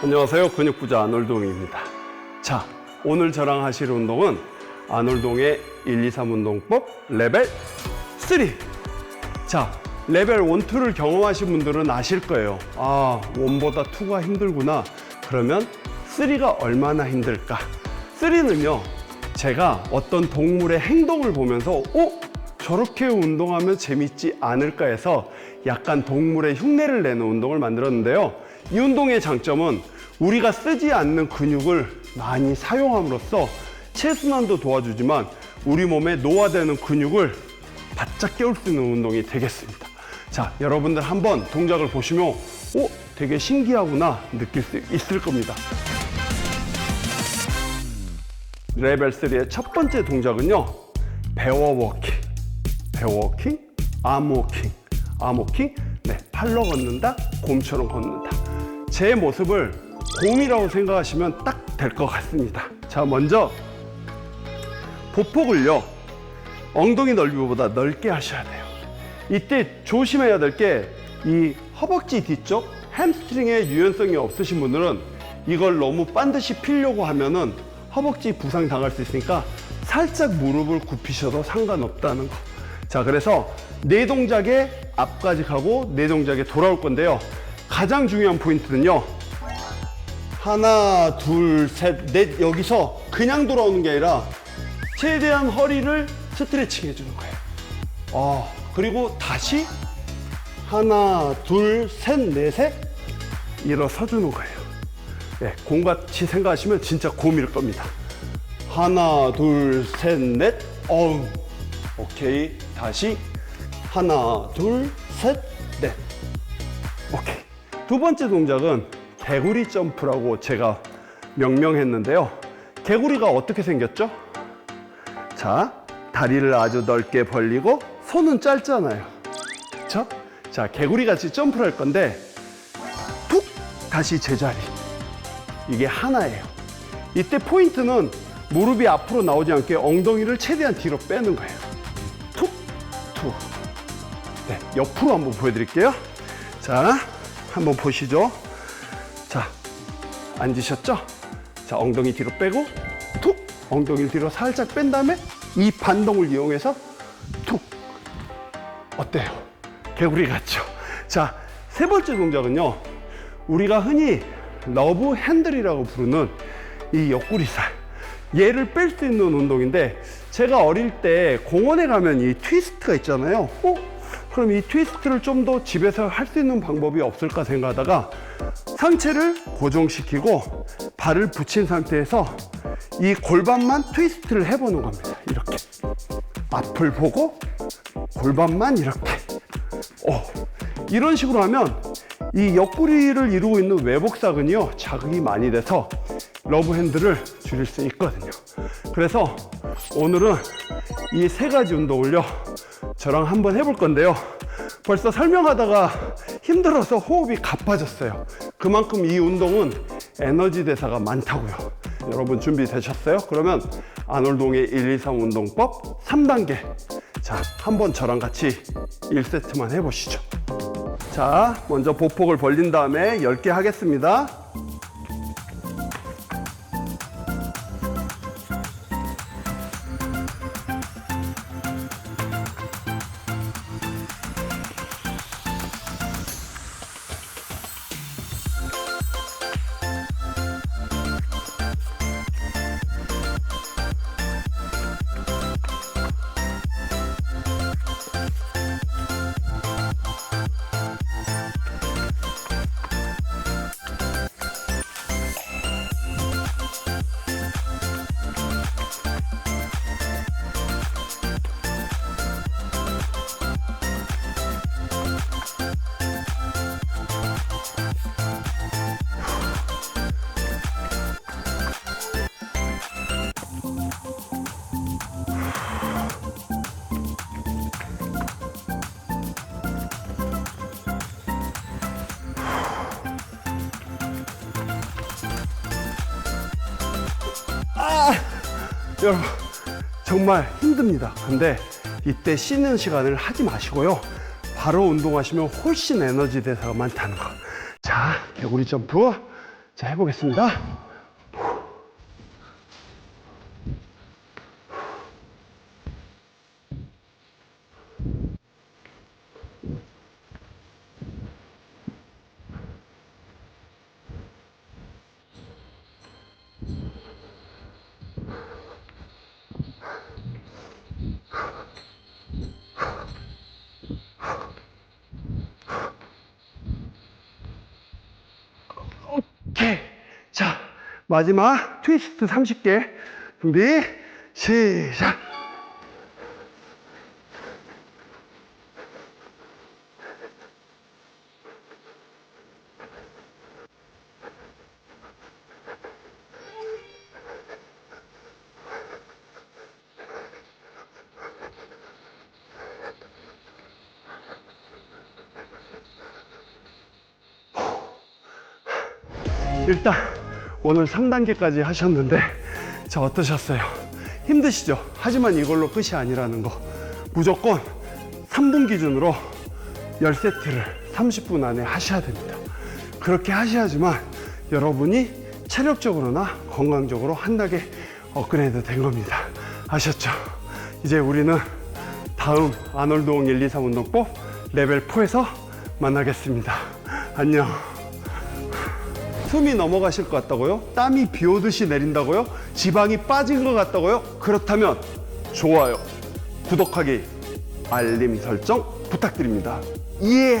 안녕하세요. 근육부자 아놀동입니다. 자, 오늘 저랑 하실 운동은 아놀동의 1, 2, 3 운동법 레벨 3. 자, 레벨 1, 2를 경험하신 분들은 아실 거예요. 아, 1보다 2가 힘들구나. 그러면 3가 얼마나 힘들까? 3는요, 제가 어떤 동물의 행동을 보면서, 어? 저렇게 운동하면 재밌지 않을까 해서 약간 동물의 흉내를 내는 운동을 만들었는데요. 이 운동의 장점은 우리가 쓰지 않는 근육을 많이 사용함으로써 체순환도 도와주지만 우리 몸에 노화되는 근육을 바짝 깨울 수 있는 운동이 되겠습니다. 자, 여러분들 한번 동작을 보시면, 오, 되게 신기하구나 느낄 수 있을 겁니다. 레벨 3의 첫 번째 동작은요, 베어 워킹. 베어 워킹, 암 워킹. 암 워킹, 네, 팔로 걷는다, 곰처럼 걷는다. 제 모습을 곰이라고 생각하시면 딱 될 것 같습니다. 자, 먼저 보폭을요, 엉덩이 넓이보다 넓게 하셔야 돼요. 이때 조심해야 될 게 이 허벅지 뒤쪽 햄스트링에 유연성이 없으신 분들은 이걸 너무 반드시 피려고 하면은 허벅지 부상 당할 수 있으니까 살짝 무릎을 굽히셔도 상관없다는 거. 자, 그래서 네 동작에 앞까지 가고 네 동작에 돌아올 건데요. 가장 중요한 포인트는요. 하나, 둘, 셋, 넷 여기서 그냥 돌아오는 게 아니라 최대한 허리를 스트레칭 해주는 거예요. 어, 그리고 다시 하나, 둘, 셋, 넷에 일어서 주는 거예요. 예, 곰같이 생각하시면 진짜 곰일 겁니다. 하나, 둘, 셋, 넷. 어우, 오케이. 다시 하나, 둘, 셋, 넷. 오케이. 두 번째 동작은 개구리 점프라고 제가 명명했는데요. 개구리가 어떻게 생겼죠? 자, 다리를 아주 넓게 벌리고 손은 짧잖아요. 그쵸? 자, 개구리 같이 점프를 할 건데 툭 다시 제자리. 이게 하나예요. 이때 포인트는 무릎이 앞으로 나오지 않게 엉덩이를 최대한 뒤로 빼는 거예요. 툭, 툭. 네, 옆으로 한번 보여드릴게요. 자, 한번 보시죠. 자, 앉으셨죠? 자, 엉덩이 뒤로 빼고 툭! 엉덩이를 뒤로 살짝 뺀 다음에 이 반동을 이용해서 툭! 어때요? 개구리 같죠? 자, 세 번째 동작은요. 우리가 흔히 러브 핸들이라고 부르는 이 옆구리살. 얘를 뺄 수 있는 운동인데 제가 어릴 때 공원에 가면 이 트위스트가 있잖아요. 어? 그럼 이 트위스트를 좀 더 집에서 할 수 있는 방법이 없을까 생각하다가 상체를 고정시키고 발을 붙인 상태에서 이 골반만 트위스트를 해보는 겁니다. 이렇게. 앞을 보고 골반만 이렇게. 어, 이런 식으로 하면 이 옆구리를 이루고 있는 외복사근이요 자극이 많이 돼서 러브 핸들을 줄일 수 있거든요. 그래서 오늘은 이 세 가지 운동을요 저랑 한번 해볼 건데요. 벌써 설명하다가 힘들어서 호흡이 가빠졌어요. 그만큼 이 운동은 에너지 대사가 많다고요. 여러분 준비되셨어요? 그러면 아놀동의 1, 2, 3 운동법 3단계. 자, 한번 저랑 같이 1세트만 해보시죠. 자, 먼저 보폭을 벌린 다음에 10개 하겠습니다. 여러분 정말 힘듭니다. 근데 이때 쉬는 시간을 하지 마시고요. 바로 운동하시면 훨씬 에너지 대사가 많다는 거. 자, 개구리 점프. 자, 해보겠습니다. 오케이. 자, 마지막 트위스트 30개. 준비, 시작. 일단 오늘 3단계까지 하셨는데 자 어떠셨어요? 힘드시죠? 하지만 이걸로 끝이 아니라는 거 무조건 3분 기준으로 10세트를 30분 안에 하셔야 됩니다 그렇게 하셔야지만 여러분이 체력적으로나 건강적으로 한 단계 업그레이드 된 겁니다 아셨죠? 이제 우리는 다음 아놀드홍 1, 2, 3 운동법 레벨 4에서 만나겠습니다 안녕 숨이 넘어가실 것 같다고요? 땀이 비 오듯이 내린다고요? 지방이 빠진 것 같다고요? 그렇다면 좋아요, 구독하기, 알림 설정 부탁드립니다. 예!